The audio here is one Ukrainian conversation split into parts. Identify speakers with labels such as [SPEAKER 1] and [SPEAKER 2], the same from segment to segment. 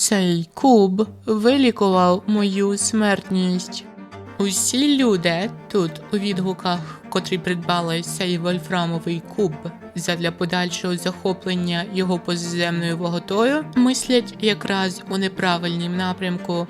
[SPEAKER 1] Цей куб вилікував мою смертність. Усі люди тут у відгуках, котрі придбали цей вольфрамовий куб задля подальшого захоплення його позаземною ваготою, мислять якраз у неправильнім напрямку.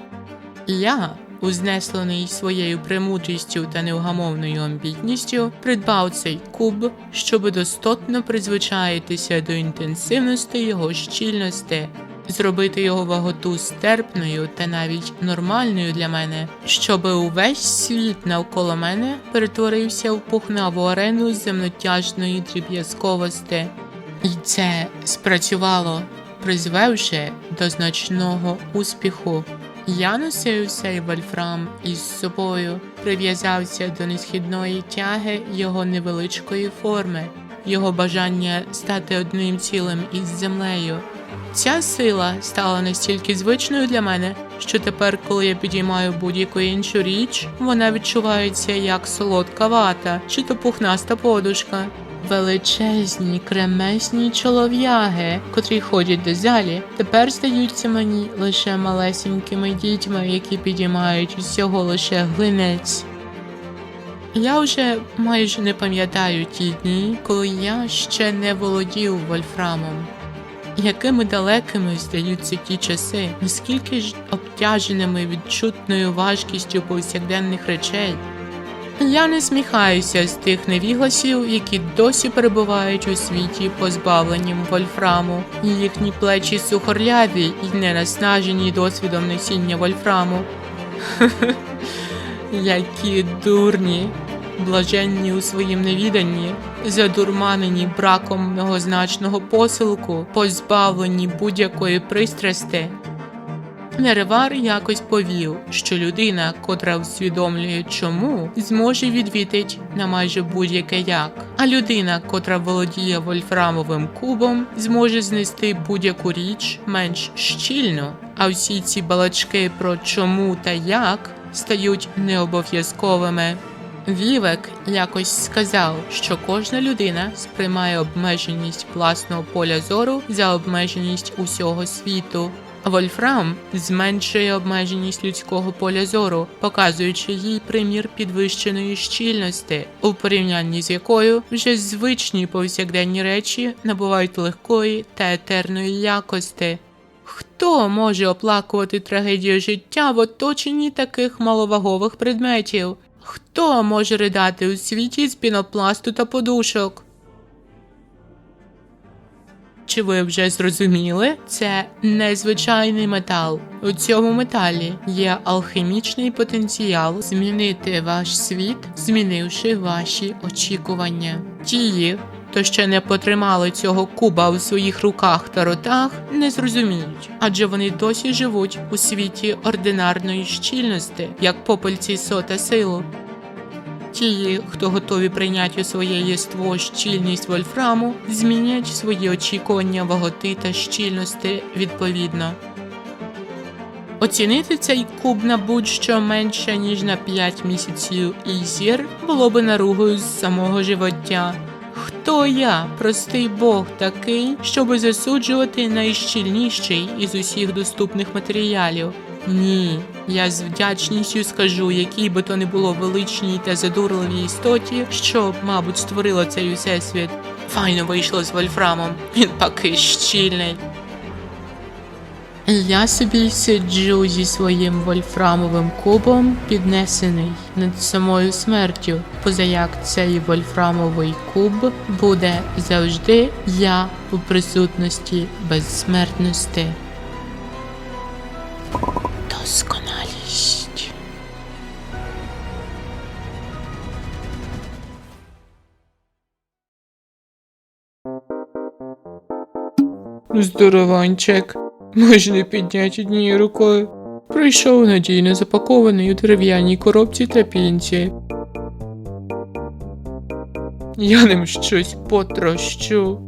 [SPEAKER 1] Я, узнеслений своєю премудрістю та невгамовною амбітністю, придбав цей куб, щоб достотно призвичаїтися до інтенсивності його щільності, зробити його ваготу стерпною та навіть нормальною для мене, щоб увесь світ навколо мене перетворився в пухнаву арену земнотяжної дріб'язковості. І це спрацювало, призвевши до значного успіху. Я носив цей вольфрам із собою, прив'язався до несхідної тяги його невеличкої форми, його бажання стати одним цілим із землею. Ця сила стала настільки звичною для мене, що тепер, коли я підіймаю будь-яку іншу річ, вона відчувається як солодка вата чи то пухнаста подушка. Величезні кремесні чолов'яги, котрі ходять до залі, тепер здаються мені лише малесенькими дітьми, які підіймають усього лише глинець. Я вже майже не пам'ятаю ті дні, коли я ще не володів вольфрамом. Якими далекими здаються ті часи, наскільки ж обтяженими відчутною важкістю повсякденних речей. Я не сміхаюся з тих невігласів, які досі перебувають у світі, позбавленім вольфраму, їхні плечі сухорляві і не наснажені досвідом носіння вольфраму. Які дурні, блаженні у своїм невіданні, задурманені браком многозначного посилку, позбавлені будь-якої пристрасти. Неревар якось повів, що людина, котра усвідомлює чому, зможе відвітить на майже будь-яке як. А людина, котра володіє вольфрамовим кубом, зможе знести будь-яку річ менш щільно. А всі ці балачки про чому та як стають необов'язковими. Вівек якось сказав, що кожна людина сприймає обмеженість власного поля зору за обмеженість усього світу. Вольфрам зменшує обмеженість людського поля зору, показуючи їй примір підвищеної щільності, у порівнянні з якою вже звичні повсякденні речі набувають легкої та етерної якості. Хто може оплакувати трагедію життя в оточенні таких маловагових предметів? Хто може ридати у світі з пінопласту та подушок? Чи ви вже зрозуміли? Це незвичайний метал. У цьому металі є алхімічний потенціал змінити ваш світ, змінивши ваші очікування. Ті, хто ще не потримали цього куба у своїх руках та ротах, не зрозуміють, адже вони досі живуть у світі ординарної щільності, як попельці сота силу. Ті, хто готові прийняти у своє єство щільність вольфраму, змінять свої очікування ваготи та щільності відповідно. Оцінити цей куб на будь-що менше, ніж на 5 місяців ізір, було би наругою з самого живоття. Хто я, простий Бог, такий, щоби засуджувати найщільніший із усіх доступних матеріалів? Ні, я з вдячністю скажу, якій би то не було величній та задурливій істоті, що, мабуть, створила цей усесвіт. Файно вийшло з Вольфрамом, він паки щільний. Я собі сиджу зі своїм вольфрамовим кубом, піднесений над самою смертю, позаяк цей вольфрамовий куб буде завжди я у присутності безсмертності. Досконалість. Здорованчик, майже не піднять однією рукою. Прийшов надійно запакований у дерев'яній коробці для пінці. Я ним щось потрощу.